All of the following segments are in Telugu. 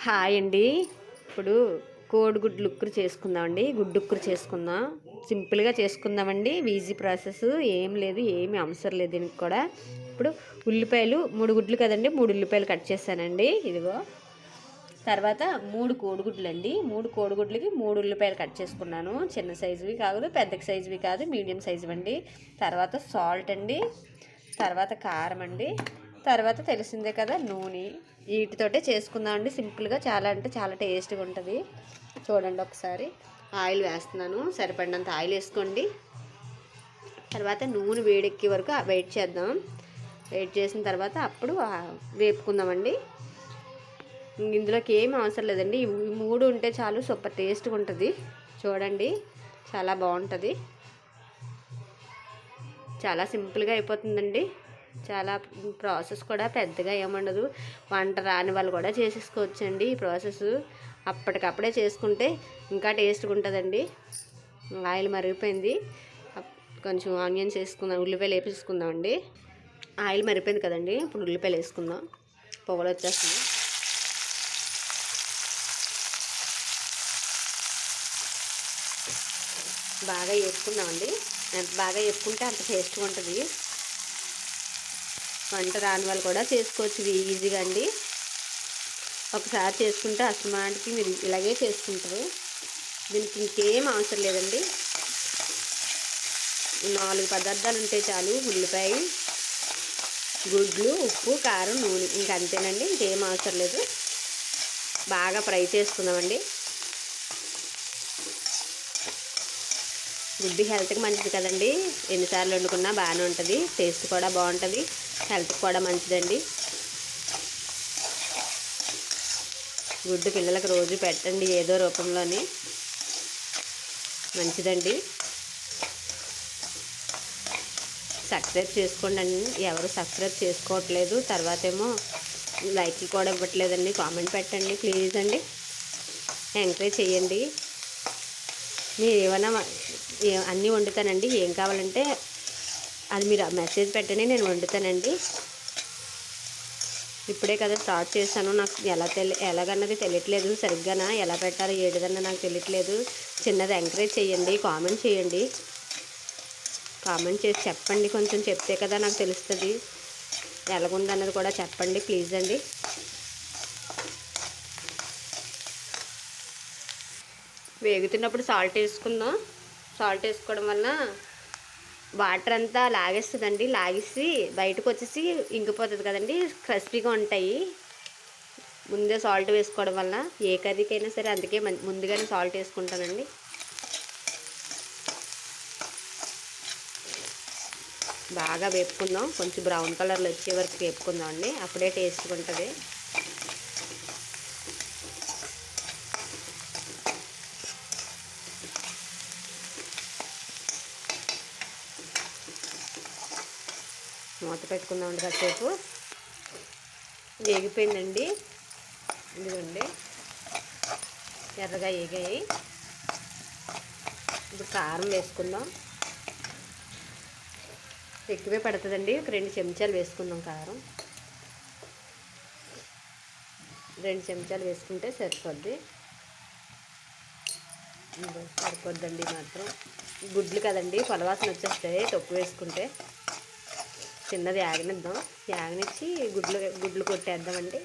హాయ్ అండి. ఇప్పుడు కోడిగుడ్లు ఉక్కురు చేసుకుందామండి. గుడ్డు ఉక్కురు చేసుకుందాం. సింపుల్గా చేసుకుందామండి. Easy process. ఏం లేదు ఏమి అవసరం లేదు దీనికి కూడా. ఇప్పుడు ఉల్లిపాయలు మూడు గుడ్లు కదండి మూడు ఉల్లిపాయలు కట్ చేశానండి. ఇదిగో. తర్వాత మూడు కోడిగుడ్లు అండి మూడు కోడిగుడ్లకి మూడు ఉల్లిపాయలు కట్ చేసుకున్నాను. చిన్న సైజువి కాదు పెద్ద సైజువి కాదు మీడియం సైజు అండి తర్వాత సాల్ట్ అండి. తర్వాత కారం అండి. తర్వాత తెలిసిందే కదా నూనె. వీటితోటే చేసుకుందామండి సింపుల్గా చాలా అంటే చాలా టేస్ట్గా ఉంటుంది. చూడండి ఒకసారి. ఆయిల్ వేస్తున్నాను. సరిపడినంత ఆయిల్ వేసుకోండి. తర్వాత నూనె వేడెక్కే వరకు వెయిట్ చేద్దాం. వెయిట్ చేసిన తర్వాత అప్పుడు వేపుకుందామండి. ఇందులోకి ఏం అవసరం లేదండి. ఈ మూడు ఉంటే చాలు సూపర్ టేస్ట్గా ఉంటుంది. చూడండి. చాలా బాగుంటుంది. చాలా సింపుల్గా అయిపోతుందండి. చాలా ప్రాసెస్ కూడా పెద్దగా ఏముండదు వంట రాని వాళ్ళు కూడా చేసేసుకోవచ్చండి ఈ ప్రాసెస్. అప్పటికప్పుడే చేసుకుంటే ఇంకా టేస్ట్గా ఉంటుందండి. ఆయిల్ మరిగిపోయింది. కొంచెం ఆనియన్స్ వేసుకుందాం ఉల్లిపాయలు వేపేసుకుందామండి. ఆయిల్ మరిగిపోయింది కదండి ఇప్పుడు ఉల్లిపాయలు వేసుకుందాం. పొగలు వచ్చేస్తుంది బాగా వేసుకుందామండి ఎంత బాగా వేసుకుంటే అంత టేస్ట్గా ఉంటుంది. వంట రాని వాళ్ళు కూడా చేసుకోవచ్చు. ఈజీగా అండి. ఒకసారి చేసుకుంటే అస్తమానికి మీరు ఇలాగే చేసుకుంటారు. దీనికి ఇంకేం అవసరం లేదండి. నాలుగు పదార్థాలు ఉంటే చాలు. ఉల్లిపాయ గుడ్లు ఉప్పు కారం నూనె. ఇంకా అంతేనండి. ఇంకేం అవసరం లేదు. బాగా ఫ్రై చేసుకుందామండి. గుడ్డు హెల్త్కి మంచిది కదండి. ఎన్నిసార్లు వండుకున్నా బాగానే ఉంటుంది. టేస్ట్ కూడా బాగుంటుంది. హెల్త్కి కూడా మంచిదండి. గుడ్డు పిల్లలకు రోజు పెట్టండి ఏదో రూపంలోని. మంచిదండి. సబ్స్క్రైబ్ చేసుకోండి అండి. ఎవరు సబ్స్క్రైబ్ చేసుకోవట్లేదు. తర్వాత ఏమో లైక్లు కూడా ఇవ్వట్లేదండి. కామెంట్ పెట్టండి ప్లీజ్ అండి. ఎంకరేజ్ చేయండి. మీరు ఏమైనా అన్నీ వండుతానండి. ఏం కావాలంటే అది మీరు మెసేజ్ పెట్టనే నేను వండుతానండి. ఇప్పుడే కదా స్టార్ట్ చేశాను. నాకు ఎలా తెలి ఎలాగన్నది తెలియట్లేదు. సరిగ్గానా? ఎలా పెట్టాలో? ఏడుదన్నా నాకు తెలియట్లేదు. చిన్నది ఎంకరేజ్ చేయండి. కామెంట్ చేయండి. కామెంట్ చేసి చెప్పండి. కొంచెం చెప్తే కదా నాకు తెలుస్తుంది. ఎలాగుందన్నది కూడా చెప్పండి ప్లీజ్ అండి. వేగుతున్నప్పుడు సాల్ట్ వేసుకుందాం. సాల్ట్ వేసుకోవడం వల్ల వాటర్ అంతా లాగేస్తుందండి. లాగేసి బయటకు వచ్చేసి ఇంకిపోతుంది కదండి. క్రిస్పీగా ఉంటాయి. ముందే సాల్ట్ వేసుకోవడం వల్ల ఏ కర్రీకైనా సరే అందుకే ముందుగానే సాల్ట్ వేసుకుంటానండి. బాగా వేపుకుందాం. కొంచెం బ్రౌన్ కలర్లో వచ్చే వరకు వేపుకుందాం అండి అప్పుడే టేస్ట్గా ఉంటుంది మూత పెట్టుకుందామండి కాసేపు. వేగిపోయిందండి. ఇదిగోండి. ఎర్రగా వేగాయి. ఇప్పుడు కారం వేసుకుందాం. ఎక్కువే పడుతుందండి. ఒక రెండు చెంచాలు వేసుకుందాం కారం. రెండు చెంచాలు వేసుకుంటే సరిపోద్ది. సరిపోద్దండి మాత్రం. గుడ్లు కదండి పొలవాసన వచ్చేస్తాయి. తొక్కు వేసుకుంటే. చిన్నది యాగనిద్దాం యాగనిచ్చి గుడ్లు గుడ్లు కొట్టేద్దామండి.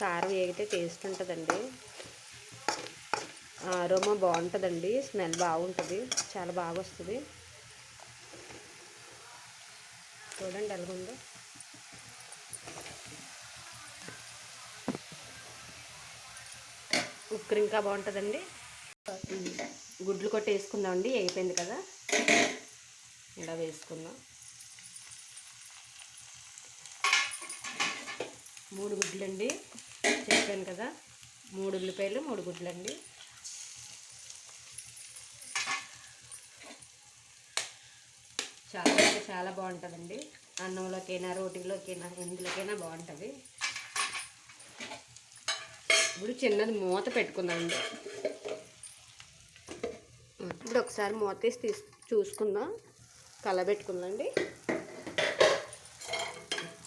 కారం వేగితే టేస్ట్ ఉంటుందండి. ఆరోమా బాగుంటుందండి. స్మెల్ బాగుంటుంది. చాలా బాగా వస్తుంది చూడండి ఎలాగుందో. ఉక్కరు బాగుంటుందండి. గుడ్లు కొట్టేసుకుందామండి. అయిపోయింది కదా. ఇలా వేసుకుందాం. మూడు గుడ్లండి. చెప్పాను కదా మూడు ఉల్లిపాయలు మూడు గుడ్లండి. చాలా అంటే చాలా బాగుంటుందండి. అన్నంలోకైనా రోటీలోకైనా ఎందులోకైనా బాగుంటుంది. ఇప్పుడు చిన్నది మూత పెట్టుకుందామండి. ఇప్పుడు ఒకసారి మూత తీసి తీసు చూసుకుందాం. కలబెట్టుకుందండి.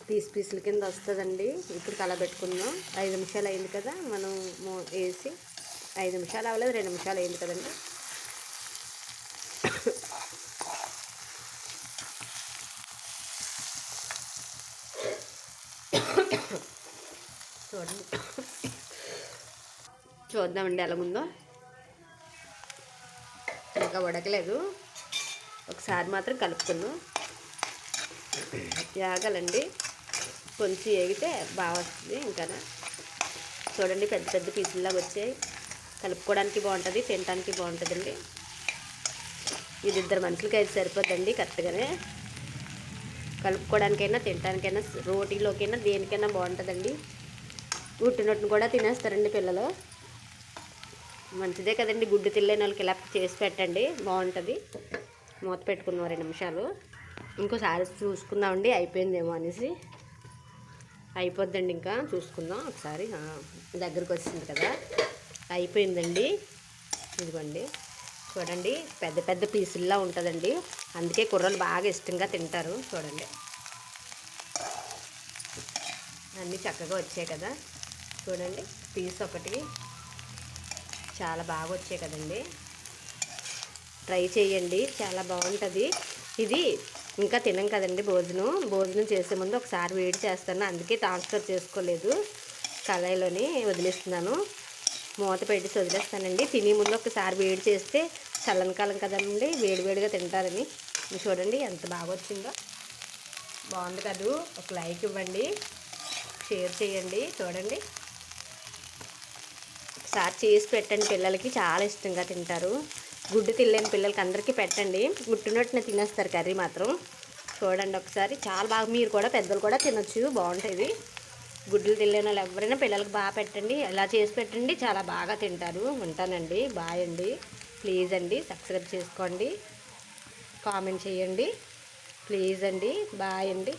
పీస్ పీసుల కింద వస్తుందండి. ఇప్పుడు కలబెట్టుకుందాం. ఐదు నిమిషాలు అయింది కదా మనం వేసి ఐదు నిమిషాలు అవ్వలేదు రెండు నిమిషాలు అయింది కదండి. చూడండి. చూద్దామండి ఎలా ఉందో. ఇంకా ఉడకలేదు. ఒకసారి మాత్రం కలుపుకుందాం. యాగాలండి కొంచెం ఏగితే బాగా వస్తుంది ఇంకా చూడండి పెద్ద పెద్ద పీసుల్లాగా వచ్చాయి. కలుపుకోవడానికి బాగుంటుంది తినడానికి బాగుంటుందండి. ఇది ఇద్దరు మనుషులకి అయితే సరిపోద్దండి కరెక్ట్గానే. కలుపుకోవడానికైనా తినడానికైనా రోటీలోకైనా దేనికైనా బాగుంటుందండి. ఉట్టినట్టును కూడా తినేస్తారండి పిల్లలు. మంచిదే కదండి గుడ్డు తిల్లైన వాళ్ళకి ఇలా చేసి పెట్టండి బాగుంటుంది. మూత పెట్టుకుందాం రెండు నిమిషాలు. ఇంకోసారి చూసుకుందామండి అయిపోయిందేమో అనేసి. అయిపోద్దండి ఇంకా చూసుకుందాం ఒకసారి. ఆ, దగ్గరకు వచ్చింది కదా. అయిపోయిందండి. ఇదిగోండి చూడండి పెద్ద పెద్ద పీసుల్లా ఉంటుందండి. అందుకే కుర్రలు బాగా ఇష్టంగా తింటారు చూడండి. అన్నీ చక్కగా వచ్చాయి కదా. చూడండి పీస్ ఒకటి. చాలా బాగా వచ్చాయి కదండి. ట్రై చేయండి. చాలా బాగుంటుంది. ఇది ఇంకా తినం కదండి భోజనం. భోజనం చేసే ముందు ఒకసారి వేడి చేస్తాను. అందుకే ట్రాన్స్ఫర్ చేసుకోలేదు. కళాయిలోని వదిలేస్తున్నాను. మూత పెట్టి వదిలేస్తానండి తినే ముందు ఒకసారి వేడి చేస్తే చల్లని కాలం కదండి. వేడి వేడిగా తింటారని. చూడండి ఎంత బాగా వచ్చిందో. బాగుంది కదూ. ఒక లైక్ ఇవ్వండి. షేర్ చేయండి. చూడండి. ఒకసారి చేసి పెట్టండి. పిల్లలకి చాలా ఇష్టంగా తింటారు. గుడ్డు తినలేని పిల్లలకి అందరికీ పెట్టండి. గుట్టునట్టున తినేస్తారు కర్రీ మాత్రం. చూడండి ఒకసారి. చాలా బాగా మీరు కూడా పెద్దలు కూడా తినొచ్చు. బాగుంటుంది. గుడ్లు తినలేని వాళ్ళు ఎవరైనా పిల్లలకి బాగా పెట్టండి. ఎలా చేసి పెట్టండి. చాలా బాగా తింటారు. ఉంటానండి. బాయ్ అండి. ప్లీజ్ అండి. సబ్స్క్రైబ్ చేసుకోండి. కామెంట్ చేయండి. ప్లీజ్ అండి. బాయ్ అండి.